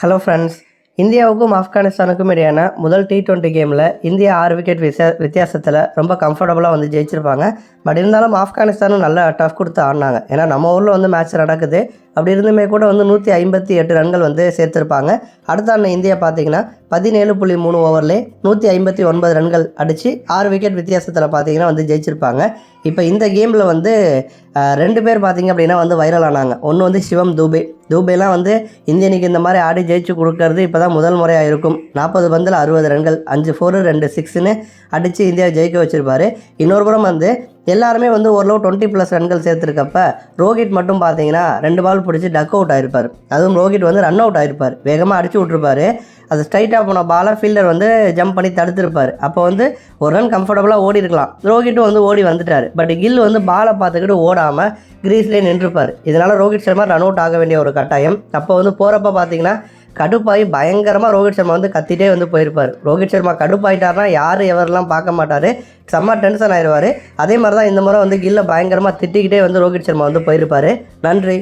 Hello friends இந்தியாவுக்கும் ஆப்கானிஸ்தானுக்கும் இடையான முதல் டி டுவெண்ட்டி கேமில் இந்தியா ஆறு விக்கெட் விசா வித்தியாசத்தில் ரொம்ப கம்ஃபர்டபுளாக வந்து ஜெயிச்சிருப்பாங்க. பட் இருந்தாலும் ஆப்கானிஸ்தானும் நல்ல டஃப் கொடுத்து ஆடினாங்க. ஏன்னா நம்ம ஊரில் வந்து மேட்ச் நடக்குது. அப்படி இருந்துமே கூட வந்து நூற்றி ஐம்பத்தி எட்டு ரன்கள் வந்து சேர்த்துருப்பாங்க. அடுத்த அண்ணன் இந்தியா பார்த்தீங்கன்னா பதினேழு புள்ளி மூணு ஓவர்லே நூற்றி ஐம்பத்தி ஒன்பது ரன்கள் அடித்து ஆறு விக்கெட் வித்தியாசத்தில் பார்த்தீங்கன்னா வந்து ஜெயிச்சிருப்பாங்க. இப்போ இந்த கேமில் வந்து ரெண்டு பேர் பார்த்தீங்க அப்படின்னா வந்து வைரல் ஆனாங்க. ஒன்று வந்து சிவம் தூபே. தூபேலாம் வந்து இந்திய இந்த மாதிரி ஆடி ஜெயிச்சு கொடுக்கறது இப்போ தான் முதல் முறையாக இருக்கும். நாற்பது பந்தில் அறுபது ரன்கள் அஞ்சு ஃபோரு ரெண்டு சிக்ஸ்னு அடித்து இந்தியா ஜெயிக்க வச்சுருப்பார். இன்னொரு புறம் வந்து எல்லாருமே வந்து ஓரளவு டுவெண்ட்டி ப்ளஸ் ரன்கள் சேர்த்துருக்கப்ப ரோஹித் மட்டும் பார்த்தீங்கன்னா ரெண்டு பால் பிடிச்சி டக் அவுட் ஆயிருப்பார். அதுவும் ரோஹித் வந்து ரன் அவுட் ஆயிருப்பார். வேகமாக அடிச்சு விட்ருப்பாரு அது ஸ்ட்ரைட்டாக போன பாலை ஃபீல்டர் வந்து ஜம்ப் பண்ணி தடுத்திருப்பார். அப்போ வந்து ஒரு ரன் கம்ஃபர்டபுளாக ஓடி இருக்கலாம். ரோஹிட்டும் வந்து ஓடி வந்துட்டார். பட் கில் வந்து பாலை பார்த்துக்கிட்டு ஓடாமல் கிரீஸ்லேயே நின்றுப்பார். இதனால் ரோஹித் சர்மா ரன் அவுட் ஆக வேண்டிய ஒரு கட்டாயம். அப்போ வந்து போகிறப்ப பார்த்தீங்கன்னா கடுப்பாகி பயங்கரமாக ரோஹித் சர்மா வந்து கத்திட்டே வந்து போயிருப்பார். ரோஹித் சர்மா கடுப்பாயிட்டார்னா யார் எவரெல்லாம் பார்க்க மாட்டார்? செம்ம டென்ஷன் ஆயிடுவார் அதே மாதிரி தான் இந்த முறை வந்து கில்ல பயங்கரமாக திட்டிக்கிட்டே வந்து ரோஹித் சர்மா வந்து போயிருப்பார். நன்றி.